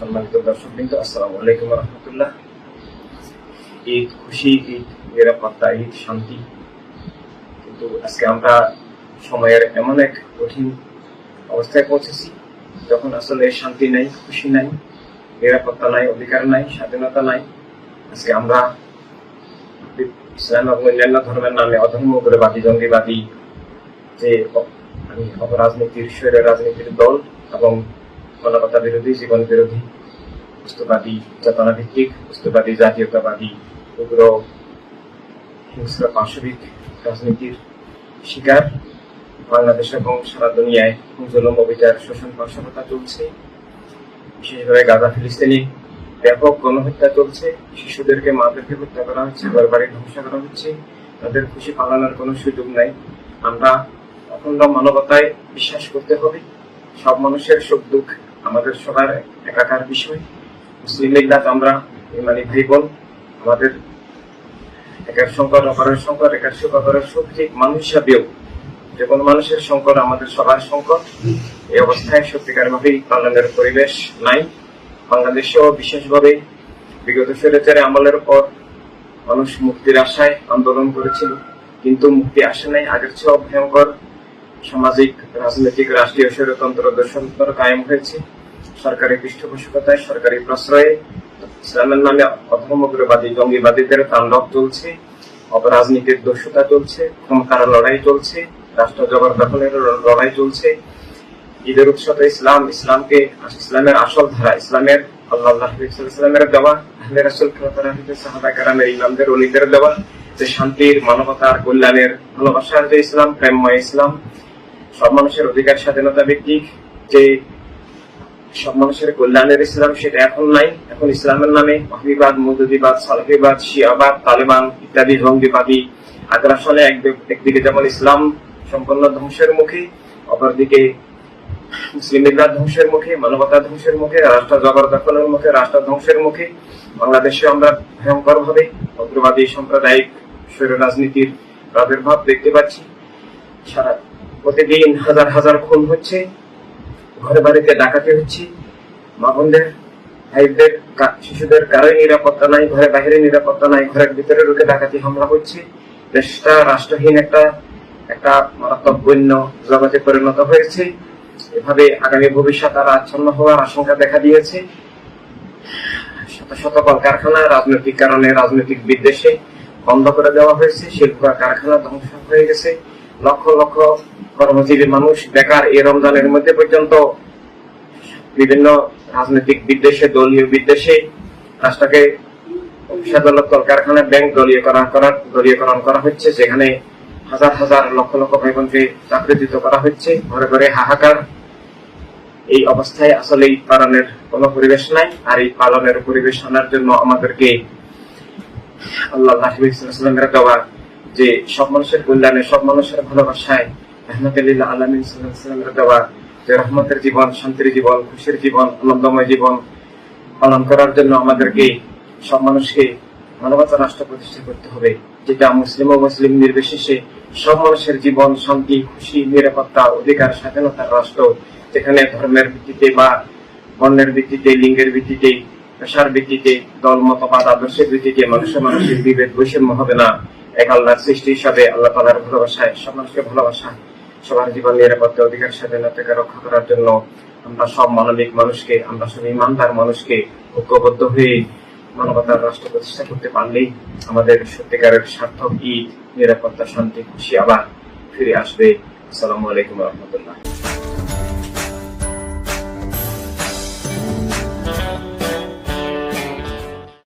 সম্মানিত আলাইকুম রহমতুল্লাহ ঈদ খুশি, ঈদ নিরাপত্তা, ঈদ শান্তি। কিন্তু আজকে আমরা সময়ের এমন এক কঠিন অবস্থায় পৌঁছেছি, যখন আসলে শান্তি নাই, খুশি নাই, নিরাপত্তা নাই, অধিকার নাই, স্বাধীনতা নাই। আজকে আমরা ইসলাম এবং অন্যান্য ধর্মের নামে অধর্ম অধর্মগ্রবাদী জঙ্গিবাদী যে মানে অপরাজনীতির রাজনীতির দল এবং মানবতা বিরোধী জীবন বিরোধী বস্তুবাদী চেতনা ভিত্তিক বস্তুবাদী, জাতীয়তাবাদী উগ্র হিংস্র পাশবিক রাজনীতির শিকার বাংলাদেশ এবং সারা দুনিয়ায় জুলুম অবিচার শোষণ পার্শ্বতা চলছে বিশেষভাবে গাজা, ফিলিস্তিনি ব্যাপক গণহত্যা চলছে শিশুদেরকে মাদেরকে হত্যা করা হচ্ছে বাড়ি ধ্বংস করা হচ্ছে। তাদের খুশি পালানোর কোনো সুযোগ নাই। আমরা অখণ্ড মানবতায় বিশ্বাস করতে হবে। সব মানুষের সুখ দুঃখ আমাদের সবার একাকার বিষয়। মুসলিম মিল্লাত আমরা ইমানি ভাই বোন আমাদের একের সংকট, অপরের সংকট, একের সুখ, অপরের সুখ, ঠিক মানুষ হিসাবেও যে কোনো মানুষের সংকট আমাদের সবার সংকট। এই অবস্থায় সত্যিকার ভাবেই পালনের পরিবেশ নাই। বাংলাদেশেও বিশেষভাবে বিগত স্বৈরাচারে আমলের পর মানুষ মুক্তির আশায় আন্দোলন করেছিল। কিন্তু মুক্তি আসে নাই, আগের চেয়েও ভয়ঙ্কর সামাজিক, রাজনৈতিক, রাষ্ট্রীয় স্বৈরতন্ত্র দর্শনতন্ত্র কায়েম হয়েছে। সরকারি পৃষ্ঠপোষকতায়, সরকারি প্রশ্রয়ে ইসলামের নামে অধর্মগ্রবাদী জঙ্গিবাদীদের তাণ্ডব চলছে, অপরাজনীতির দস্যুতা চলছে ক্ষমতার লড়াই চলছে, রাষ্ট্র জবরদখলের লড়াই চলছে। ঈদের উৎসবে ইসলাম, ইসলামকে ইসলামের আসল ধারা, ইসলামের আল্লাহ ইসলামের দেওয়া, আহলে রাসূল সাহাবা কারামের ইমামদের অলিদের দেওয়া, যে শান্তির, মানবতার, কল্যাণের, ভালোবাসার যে ইসলাম, প্রেমময় ইসলাম সব মানুষের অধিকার, স্বাধীনতা ভিত্তিক যে সব মানুষের কল্যাণের ইসলাম সেটা এখন নাই। এখন ইসলামের নামে অহিবাদ মধুদিবাদ সালফিবাদ, শিয়াবাদ, তালেবান ইত্যাদি, জঙ্গিবাদী আগ্রাসনে একদিকে যেমন ইসলাম সম্পূর্ণ ধ্বংসের মুখে, অপরদিকে মুসলিম মিল্লাত ধ্বংসের মুখে, মানবতা ধ্বংসের মুখে, রাষ্ট্র জবরদখলের মুখে, রাষ্ট্র ধ্বংসের মুখে। বাংলাদেশে আমরা ভয়ঙ্কর ভাবে অগ্রবাদী সাম্প্রদায়িক রাজনীতির প্রাদুর্ভাব দেখতে পাচ্ছি। সারা প্রতিদিন হাজার হাজার খুন হচ্ছে, ঘরে বাড়িতে ডাকাতি হচ্ছে। মা বোনদের, ভাইদের শিশুদের কারোই নিরাপত্তা নাই, ঘরে বাইরে নিরাপত্তা নাই, ঘরের ভিতরে ঢুকে ডাকাতি হামলা হচ্ছে। দেশটা রাষ্ট্রহীন একটা একটা মারাত্মক বন্য জগতে পরিণত হয়েছে। এভাবে আগামী ভবিষ্যৎ আর আচ্ছন্ন হওয়ার আশঙ্কা দেখা দিয়েছে। শত শত কলকারখানা রাজনৈতিক কারণে রাজনৈতিক বিদ্বেষে বন্ধ করে দেওয়া হয়েছে। শিল্প কারখানা ধ্বংস হয়ে গেছে। লক্ষ লক্ষ কর্মজীবী মানুষ বেকার এই রমজানের মধ্যে পর্যন্ত বিভিন্ন রাজনৈতিক বিদ্বেষে, দলীয় বিদ্বেষে রাষ্ট্রকে অবস্থায় আসলে নাই, আর এই পালনের জন্য আমাদেরকে আল্লাহ যে সব মানুষের কল্যাণে, সব মানুষের ভালোবাসায় রহমতের জীবন, শান্তির জীবন, খুশির জীবন, আনন্দময় জীবন পালন করার জন্য আমাদেরকে সব মানুষকে মানবতা রাষ্ট্র প্রতিষ্ঠা করতে হবে। যেটা মুসলিম ও মুসলিম নির্বিশেষে সব মানুষের জীবন, শান্তি, খুশি, নিরাপত্তা, অধিকার, স্বাধীনতার রাষ্ট্র, যেখানে ধর্মের ভিত্তিতে বা বর্ণের ভিত্তিতে, লিঙ্গের ভিত্তিতে, পেশার ভিত্তিতে, দল, মতবাদ, আদর্শের ভিত্তিতে মানুষের মানুষের বিভেদ বৈষম্য হবে না। এক আল্লাহর সৃষ্টি হিসাবে আল্লাহ তালার ভালোবাসায় সব মানুষকে ভালোবাসা সবার জীবন নিরাপত্তা অধিকার স্বাধীনতাকে রক্ষা করার জন্য আমরা সব মানবিক মানুষকে, আমরা সব ইমানদার মানুষকে ঐক্যবদ্ধ হয়ে মানবতার রাষ্ট্র প্রতিষ্ঠা করতে পারলেই আমাদের সত্যিকারের সার্থক ঈদ, নিরাপত্তা, শান্তি, খুশি আবার ফিরে আসবে। আসসালামু আলাইকুম রহমতুল্লাহ।